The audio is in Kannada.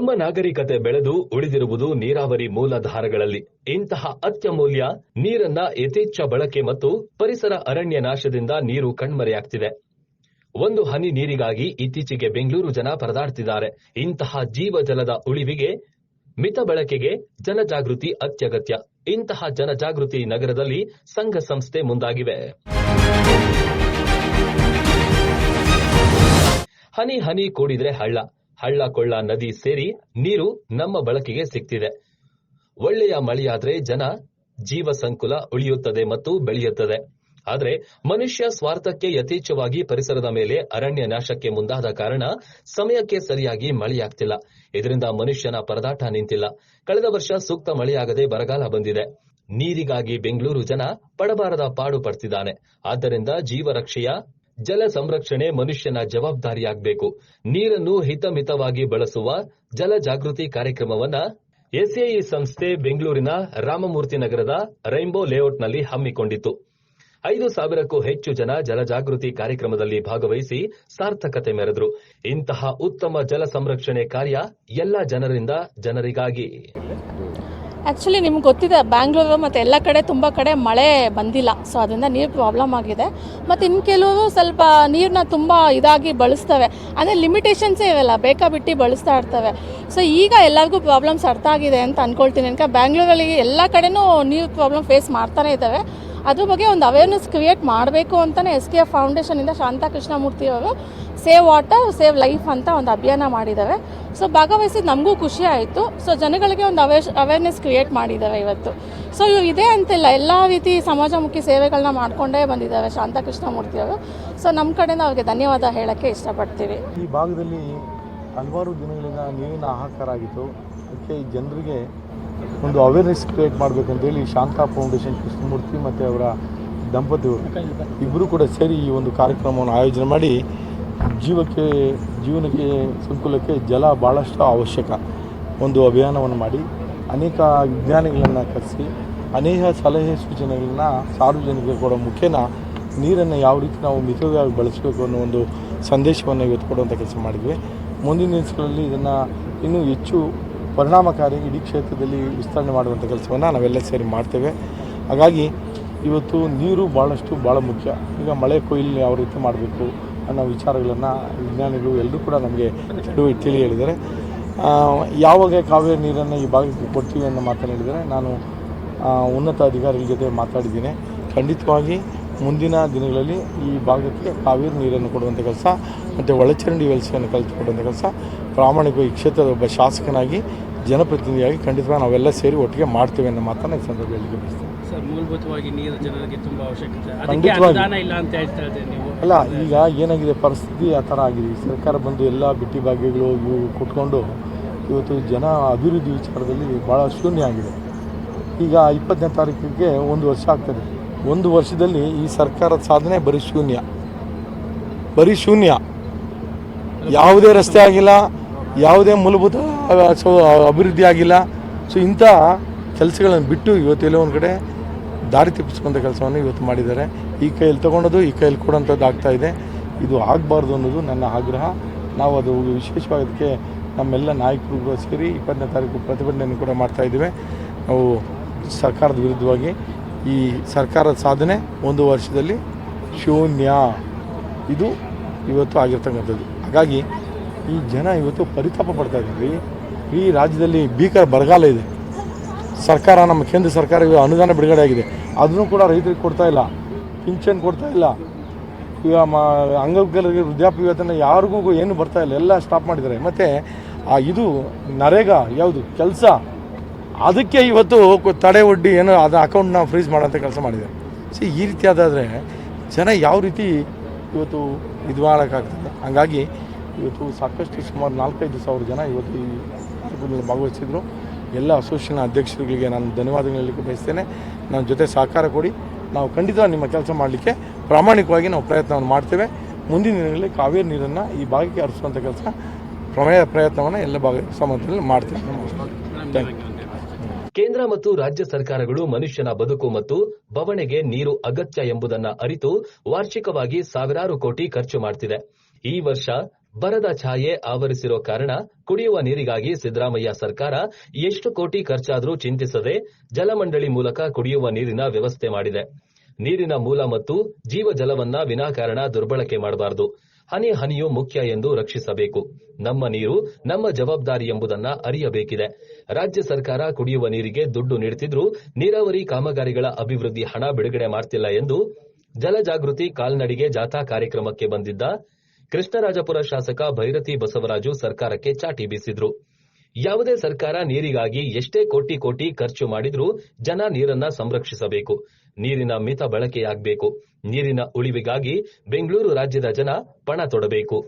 ನಮ್ಮ ನಾಗರಿಕತೆ ಬೆಳೆದು ಉಳಿದಿರುವುದು ನೀರಾವರಿ ಮೂಲಧಾರಗಳಲ್ಲಿ. ಇಂತಹ ಅತ್ಯಮೂಲ್ಯ ನೀರನ್ನ ಯಥೇಚ್ಛ ಬಳಕೆ ಮತ್ತು ಪರಿಸರ ಅರಣ್ಯ ನಾಶದಿಂದ ನೀರು ಕಣ್ಮರೆಯಾಗ್ತಿದೆ. ಒಂದು ಹನಿ ನೀರಿಗಾಗಿ ಇತ್ತೀಚೆಗೆ ಬೆಂಗಳೂರು ಜನ ಪರದಾಡ್ತಿದ್ದಾರೆ. ಇಂತಹ ಜೀವಜಲದ ಉಳಿವಿಗೆ, ಮಿತ ಬಳಕೆಗೆ ಜನಜಾಗೃತಿ ಅತ್ಯಗತ್ಯ. ಇಂತಹ ಜನಜಾಗೃತಿ ನಗರದಲ್ಲಿ ಸಂಘ ಸಂಸ್ಥೆ ಮುಂದಾಗಿವೆ. ಹನಿ ಹನಿ ಕೂಡಿದ್ರೆ ಹಳ್ಳ. ಹಳ್ಳ ಕೊಳ್ಳ ನದಿ ಸೇರಿ ನೀರು ನಮ್ಮ ಬಳಕೆಗೆ ಸಿಗ್ತಿದೆ ಒಳ್ಳೆಯ ಮಳೆಯಾದ್ರೆ ಜನ ಜೀವ ಸಂಕುಲ ಉಳಿಯುತ್ತದೆ ಮತ್ತು ಬೆಳೆಯುತ್ತದೆ. ಆದರೆ ಮನುಷ್ಯ ಸ್ವಾರ್ಥಕ್ಕೆ ಯಥೇಚ್ಛವಾಗಿ ಪರಿಸರದ ಮೇಲೆ ಅರಣ್ಯ ನಾಶಕ್ಕೆ ಮುಂದಾದ ಕಾರಣ ಸಮಯಕ್ಕೆ ಸರಿಯಾಗಿ ಮಳೆಯಾಗ್ತಿಲ್ಲ. ಇದರಿಂದ ಮನುಷ್ಯನ ಪರದಾಟ ನಿಂತಿಲ್ಲ. ಕಳೆದ ವರ್ಷ ಸೂಕ್ತ ಮಳೆಯಾಗದೆ ಬರಗಾಲ ಬಂದಿದೆ. ನೀರಿಗಾಗಿ ಬೆಂಗಳೂರು ಜನ ಪಡಬಾರದ ಪಾಡು ಪಡ್ತಿದ್ದಾನೆ. ಆದ್ದರಿಂದ ಜೀವ ರಕ್ಷೆಯ ಜಲ ಸಂರಕ್ಷಣೆ ಮನುಷ್ಯನ ಜವಾಬ್ದಾರಿಯಾಗಬೇಕು. ನೀರನ್ನು ಹಿತಮಿತವಾಗಿ ಬಳಸುವ ಜಲ ಜಾಗೃತಿ ಕಾರ್ಯಕ್ರಮವನ್ನ ಎಸ್ಎಇ ಸಂಸ್ಥೆ ಬೆಂಗಳೂರಿನ ರಾಮಮೂರ್ತಿ ನಗರದ ರೈನ್ಬೋ ಲೇಔಟ್ನಲ್ಲಿ ಹಮ್ಮಿಕೊಂಡಿತ್ತು. ಐದು ಸಾವಿರಕ್ಕೂ ಹೆಚ್ಚು ಜನ ಜಲಜಾಗೃತಿ ಕಾರ್ಯಕ್ರಮದಲ್ಲಿ ಭಾಗವಹಿಸಿ ಸಾರ್ಥಕತೆ ಮೆರೆದರು. ಇಂತಹ ಉತ್ತಮ ಜಲ ಸಂರಕ್ಷಣೆ ಕಾರ್ಯ ಎಲ್ಲ ಜನರಿಂದ ಜನರಿಗಾಗಿ. ಆ್ಯಕ್ಚುಲಿ ನಿಮ್ಗೆ ಗೊತ್ತಿದೆ ಬ್ಯಾಂಗ್ಳೂರು ಮತ್ತು ಎಲ್ಲ ಕಡೆ ತುಂಬ ಕಡೆ ಮಳೆ ಬಂದಿಲ್ಲ. ಸೊ ಅದರಿಂದ ನೀರು ಪ್ರಾಬ್ಲಮ್ ಆಗಿದೆ. ಮತ್ತು ಇನ್ನು ಕೆಲವರು ಸ್ವಲ್ಪ ನೀರನ್ನ ತುಂಬ ಇದಾಗಿ ಬಳಸ್ತವೆ. ಅಂದರೆ ಲಿಮಿಟೇಷನ್ಸೇ ಇವೆಲ್ಲ ಬೇಕಾಬಿಟ್ಟು ಬಳಸ್ತಾ ಇರ್ತವೆ. ಸೊ ಈಗ ಎಲ್ಲರಿಗೂ ಪ್ರಾಬ್ಲಮ್ಸ್ ಅರ್ಥ ಆಗಿದೆ ಅಂತ ಅಂದ್ಕೊಳ್ತೀನಿ ಅನ್ಕ ಬ್ಯಾಂಗ್ಳೂರಲ್ಲಿ ಎಲ್ಲ ಕಡೆನೂ ನೀರು ಪ್ರಾಬ್ಲಮ್ ಫೇಸ್ ಮಾಡ್ತಾನೆ ಇದ್ದಾವೆ ಅದ್ರ ಬಗ್ಗೆ ಒಂದು ಅವೇರ್ನೆಸ್ ಕ್ರಿಯೇಟ್ ಮಾಡಬೇಕು ಅಂತಲೇ ಎಸ್ ಕೆ ಎಫ್ ಫೌಂಡೇಶನಿಂದ ಶಾಂತಾ ಕೃಷ್ಣಮೂರ್ತಿ ಅವರು ಸೇವ್ ವಾಟರ್ ಸೇವ್ ಲೈಫ್ ಅಂತ ಒಂದು ಅಭಿಯಾನ ಮಾಡಿದ್ದಾರೆ. ಸೊ ಭಾಗವಹಿಸಿದ ನಮಗೂ ಖುಷಿ ಆಯಿತು. ಸೊ ಜನಗಳಿಗೆ ಒಂದು ಅವೇರ್ ಅವೇರ್ನೆಸ್ ಕ್ರಿಯೇಟ್ ಮಾಡಿದ್ದಾರೆ ಇವತ್ತು. ಸೊ ಇವು ಇದೆ ಅಂತಿಲ್ಲ. ಎಲ್ಲ ರೀತಿ ಸಮಾಜಮುಖಿ ಸೇವೆಗಳನ್ನ ಮಾಡಿಕೊಂಡೇ ಬಂದಿದ್ದಾರೆ ಶಾಂತಾ ಕೃಷ್ಣಮೂರ್ತಿ ಅವರು. ಸೊ ನಮ್ಮ ಕಡೆಯಿಂದ ಅವ್ರಿಗೆ ಧನ್ಯವಾದ ಹೇಳೋಕ್ಕೆ ಇಷ್ಟಪಡ್ತೀವಿ. ಈ ಭಾಗದಲ್ಲಿ ಹಲವಾರು ದಿನಗಳಿಂದ ನೀರಿನ ಆಹಾಕಾರ ಆಗಿತ್ತು ಅದಕ್ಕೆ ಜನರಿಗೆ ಒಂದು ಅವೇರ್ನೆಸ್ ಕ್ರಿಯೇಟ್ ಮಾಡಬೇಕಂತೇಳಿ ಶಾಂತಾ ಫೌಂಡೇಶನ್ ಕೃಷ್ಣಮೂರ್ತಿ ಮತ್ತು ಅವರ ದಂಪತಿಯವರು ಇಬ್ಬರು ಕೂಡ ಸೇರಿ ಈ ಒಂದು ಕಾರ್ಯಕ್ರಮವನ್ನು ಆಯೋಜನೆ ಮಾಡಿ ಜೀವಕ್ಕೆ, ಜೀವನಕ್ಕೆ, ಸಂಕುಲಕ್ಕೆ ಜಲ ಭಾಳಷ್ಟು ಅವಶ್ಯಕ ಒಂದು ಅಭಿಯಾನವನ್ನು ಮಾಡಿ ಅನೇಕ ವಿಜ್ಞಾನಿಗಳನ್ನು ಕರೆಸಿ, ಅನೇಕ ಸಲಹೆ ಸೂಚನೆಗಳನ್ನ ಸಾರ್ವಜನಿಕರಿಗೆ ಕೊಡೋ ಮುಖೇನ ನೀರನ್ನು ಯಾವ ರೀತಿ ನಾವು ಮಿತವಾಗಿ ಬಳಸಬೇಕು ಅನ್ನೋ ಒಂದು ಸಂದೇಶವನ್ನು ಇವತ್ತು ಕೊಡುವಂಥ ಕೆಲಸ ಮಾಡಿದ್ವಿ. ಮುಂದಿನ ದಿನಗಳಲ್ಲಿ ಇದನ್ನು ಇನ್ನೂ ಹೆಚ್ಚು ಪರಿಣಾಮಕಾರಿ ಇಡೀ ಕ್ಷೇತ್ರದಲ್ಲಿ ವಿಸ್ತರಣೆ ಮಾಡುವಂಥ ಕೆಲಸವನ್ನು ನಾವೆಲ್ಲ ಸೇರಿ ಮಾಡ್ತೇವೆ. ಹಾಗಾಗಿ ಇವತ್ತು ನೀರು ಭಾಳಷ್ಟು ಭಾಳ ಮುಖ್ಯ. ಈಗ ಮಳೆ ಕೊಯ್ಲು ಯಾವ ರೀತಿ ಮಾಡಬೇಕು ಅನ್ನೋ ವಿಚಾರಗಳನ್ನು ವಿಜ್ಞಾನಿಗಳು ಎಲ್ಲರೂ ಕೂಡ ನಮಗೆ ತಿಳುವ ತಿಳಿ ಹೇಳಿದ್ದಾರೆ. ಯಾವಾಗ ಕಾವೇರಿ ನೀರನ್ನು ಈ ಭಾಗಕ್ಕೆ ಕೊಡ್ತೀವಿ ಅನ್ನೋ ಮಾತನ್ನು ಹೇಳಿದರೆ ನಾನು ಉನ್ನತ ಅಧಿಕಾರಿಗಳ ಜೊತೆ ಮಾತಾಡಿದ್ದೀನಿ. ಖಂಡಿತವಾಗಿ ಮುಂದಿನ ದಿನಗಳಲ್ಲಿ ಈ ಭಾಗಕ್ಕೆ ಕಾವೇರಿ ನೀರನ್ನು ಕೊಡುವಂಥ ಕೆಲಸ ಮತ್ತು ಒಳಚರಂಡಿ ವ್ಯವಸ್ಥೆಯನ್ನು ಕಲಿತುಕೊಡುವಂಥ ಕೆಲಸ ಪ್ರಾಮಾಣಿಕವಾಗಿ ಈ ಕ್ಷೇತ್ರದ ಒಬ್ಬ ಶಾಸಕನಾಗಿ ಜನಪ್ರತಿನಿಧಿಯಾಗಿ ಖಂಡಿತವಾಗಿ ನಾವೆಲ್ಲ ಸೇರಿ ಒಟ್ಟಿಗೆ ಮಾಡ್ತೇವೆ ಅನ್ನೋ ಮಾತನ್ನು ಈ ಸಂದರ್ಭದಲ್ಲಿ ಗಮನಿಸ್ತೇವೆ ಸರ್ ಮೂಲಭೂತವಾಗಿ ನೀರು ಜನರಿಗೆ ತುಂಬಾ ಅವಶ್ಯಕತೆ. ಅಲ್ಲ ಈಗ ಏನಾಗಿದೆ ಪರಿಸ್ಥಿತಿ ಆ ಥರ ಆಗಿದೆ. ಸರ್ಕಾರ ಬಂದು ಎಲ್ಲ ಬಿಟ್ಟಿ ಭಾಗ್ಯಗಳು ಇವು ಕೊಟ್ಕೊಂಡು ಇವತ್ತು ಜನ ಅಭಿವೃದ್ಧಿ ವಿಚಾರದಲ್ಲಿ ಭಾಳ ಶೂನ್ಯ ಆಗಿದೆ. ಈಗ ಇಪ್ಪತ್ತನೇ ತಾರೀಕಿಗೆ ಒಂದು ವರ್ಷ ಆಗ್ತದೆ ಒಂದು ವರ್ಷದಲ್ಲಿ ಈ ಸರ್ಕಾರದ ಸಾಧನೆ ಬರೀ ಶೂನ್ಯ. ಬರೀ ಶೂನ್ಯ. ಯಾವುದೇ ರಸ್ತೆ ಆಗಿಲ್ಲ, ಯಾವುದೇ ಮೂಲಭೂತ ಅಭಿವೃದ್ಧಿ ಆಗಿಲ್ಲ. ಸೊ ಇಂಥ ಕೆಲಸಗಳನ್ನು ಬಿಟ್ಟು ಇವತ್ತು ಎಲ್ಲೋ ಒಂದು ಕಡೆ ದಾರಿ ತಪ್ಪಿಸ್ಕೊಂಥ ಕೆಲಸವನ್ನು ಇವತ್ತು ಮಾಡಿದ್ದಾರೆ. ಈ ಕೈಯಲ್ಲಿ ತಗೊಂಡೋದು ಈ ಕೈಯಲ್ಲಿ ಕೊಡೋಂಥದ್ದು ಆಗ್ತಾ ಇದೆ. ಇದು ಆಗಬಾರ್ದು ಅನ್ನೋದು ನನ್ನ ಆಗ್ರಹ. ನಾವು ಅದು ವಿಶೇಷವಾಗಿ ಅದಕ್ಕೆ ನಮ್ಮೆಲ್ಲ ನಾಯಕರು ಸೇರಿ ಇಪ್ಪತ್ತನೇ ತಾರೀಕು ಪ್ರತಿಭಟನೆಯನ್ನು ಕೂಡ ಮಾಡ್ತಾ ಇದ್ದೇವೆ. ನಾವು ಸರ್ಕಾರದ ವಿರುದ್ಧವಾಗಿ ಈ ಸರ್ಕಾರದ ಸಾಧನೆ ಒಂದು ವರ್ಷದಲ್ಲಿ ಶೂನ್ಯ. ಇದು ಇವತ್ತು ಆಗಿರ್ತಕ್ಕಂಥದ್ದು. ಹಾಗಾಗಿ ಈ ಜನ ಇವತ್ತು ಪರಿತಾಪ ಪಡ್ತಾ ಇದ್ದಾರೆ. ಈ ರಾಜ್ಯದಲ್ಲಿ ಭೀಕರ ಬರಗಾಲ ಇದೆ. ಸರ್ಕಾರ, ನಮ್ಮ ಕೇಂದ್ರ ಸರ್ಕಾರ ಅನುದಾನ ಬಿಡುಗಡೆ ಆಗಿದೆ. ಅದನ್ನು ಕೂಡ ರೈತರಿಗೆ ಕೊಡ್ತಾ ಇಲ್ಲ. ಪಿಂಚನ್ ಕೊಡ್ತಾ ಇಲ್ಲ. ಈಗ ಮ, ಅಂಗವಿಕಲರಿಗೆ ವೃದ್ಧಾಪ್ಯ ವೇತನ ಯಾರಿಗೂ ಏನು ಬರ್ತಾ ಇಲ್ಲ. ಎಲ್ಲ ಸ್ಟಾಪ್ ಮಾಡಿದ್ದಾರೆ. ಮತ್ತು ಆ ಇದು ನರೇಗಾ ಯಾವುದು? ಕೆಲಸ. ಅದಕ್ಕೆ ಇವತ್ತು ತಡೆ ಒಡ್ಡಿ ಏನೋ ಅದು ಅಕೌಂಟ್ನ ಫ್ರೀಸ್ ಮಾಡೋಂಥ ಕೆಲಸ ಮಾಡಿದೆ. ಸೊ ಈ ರೀತಿ ಅದಾದರೆ ಜನ ಯಾವ ರೀತಿ ಇವತ್ತು ಇದು ಮಾಡೋಕ್ಕಾಗ್ತದೆ? ಹಂಗಾಗಿ ಇವತ್ತು ಸಾಕಷ್ಟು ಸುಮಾರು ನಾಲ್ಕೈದು ಸಾವಿರ ಜನ ಇವತ್ತು ಈ ಕಾರ್ಯಕ್ರಮದಲ್ಲಿ ಭಾಗವಹಿಸಿದ್ರು. ಎಲ್ಲ ಅಸೋಸಿಯೇಷನ್ ಅಧ್ಯಕ್ಷರುಗಳಿಗೆ ನಾನು ಧನ್ಯವಾದಗಳು ಹೇಳಲಿಕ್ಕೆ ಬಯಸ್ತೇನೆ. ನನ್ನ ಜೊತೆ ಸಹಕಾರ ಕೊಡಿ. ನಾವು ಖಂಡಿತ ನಿಮ್ಮ ಕೆಲಸ ಮಾಡಲಿಕ್ಕೆ ಪ್ರಾಮಾಣಿಕವಾಗಿ ನಾವು ಪ್ರಯತ್ನವನ್ನು ಮಾಡ್ತೇವೆ. ಮುಂದಿನ ದಿನಗಳಲ್ಲಿ ಕಾವೇರಿ ನೀರನ್ನು ಈ ಭಾಗಕ್ಕೆ ಹರಿಸುವಂಥ ಕೆಲಸ ಪ್ರಮೇಯ ಪ್ರಯತ್ನವನ್ನು ಎಲ್ಲ ಭಾಗ ಸಮಾಜದಲ್ಲಿ ಮಾಡ್ತೇವೆ. ಥ್ಯಾಂಕ್ ಯು ಕೇಂದ್ರ ಮತ್ತು ರಾಜ್ಯ ಸರ್ಕಾರಗಳು ಮನುಷ್ಯನ ಬದುಕು ಮತ್ತು ಬವಣೆಗೆ ನೀರು ಅಗತ್ಯ ಎಂಬುದನ್ನ ಅರಿತು ವಾರ್ಷಿಕವಾಗಿ ಸಾವಿರಾರು ಕೋಟಿ ಖರ್ಚು ಮಾಡ್ತಿದೆ. ಈ ವರ್ಷ ಬರದ ಛಾಯೆ ಆವರಿಸಿರೋ ಕಾರಣ ಕುಡಿಯುವ ನೀರಿಗಾಗಿ ಸಿದ್ದರಾಮಯ್ಯ ಸರ್ಕಾರ ಎಷ್ಟು ಕೋಟಿ ಖರ್ಚಾದರೂ ಚಿಂತಿಸದೆ ಜಲಮಂಡಳಿ ಮೂಲಕ ಕುಡಿಯುವ ನೀರಿನ ವ್ಯವಸ್ಥೆ ಮಾಡಿದೆ. ನೀರಿನ ಮೂಲ ಮತ್ತು ಜೀವಜಲವನ್ನ ವಿನಾಕಾರಣ ದುರ್ಬಳಕೆ ಮಾಡಬಾರದು. ಹನಿ ಹನಿಯು ಮುಖ್ಯ ಎಂದು ರಕ್ಷಿಸಬೇಕು. ನಮ್ಮ ನೀರು ನಮ್ಮ ಜವಾಬ್ದಾರಿ ಎಂಬುದನ್ನ ಅರಿಯಬೇಕಿದೆ. ರಾಜ್ಯ ಸರ್ಕಾರ ಕುಡಿಯುವ ನೀರಿಗೆ ದುಡ್ಡು ನೀಡುತ್ತಿದ್ರೂ ನೀರಾವರಿ ಕಾಮಗಾರಿಗಳ ಅಭಿವೃದ್ಧಿ ಹಣ ಬಿಡುಗಡೆ ಮಾಡ್ತಿಲ್ಲ ಎಂದು ಜಲಜಾಗೃತಿ ಕಾಲ್ನಡಿಗೆ ಜಾಥಾ ಕಾರ್ಯಕ್ರಮಕ್ಕೆ ಬಂದಿದ್ದ ಕೃಷ್ಣರಾಜಪುರ ಶಾಸಕ ಭೈರತಿ ಬಸವರಾಜು ಸರ್ಕಾರಕ್ಕೆ ಚಾಟಿ ಬೀಸಿದ್ರು. ಯಾವುದೇ ಸರ್ಕಾರ ನೀರಿಗಾಗಿ ಎಷ್ಟೇ ಕೋಟಿ ಕೋಟಿ ಖರ್ಚು ಮಾಡಿದ್ರೂ ಜನ ನೀರನ್ನ ಸಂರಕ್ಷಿಸಬೇಕು. ನೀರಿನ ಮಿತ ಬಳಕೆಯಾಗಬೇಕು. ನೀರಿನ ಉಳಿವಿಗಾಗಿ ಬೆಂಗಳೂರು ರಾಜ್ಯದ ಜನ ಪಣ ತೊಡಬೇಕು.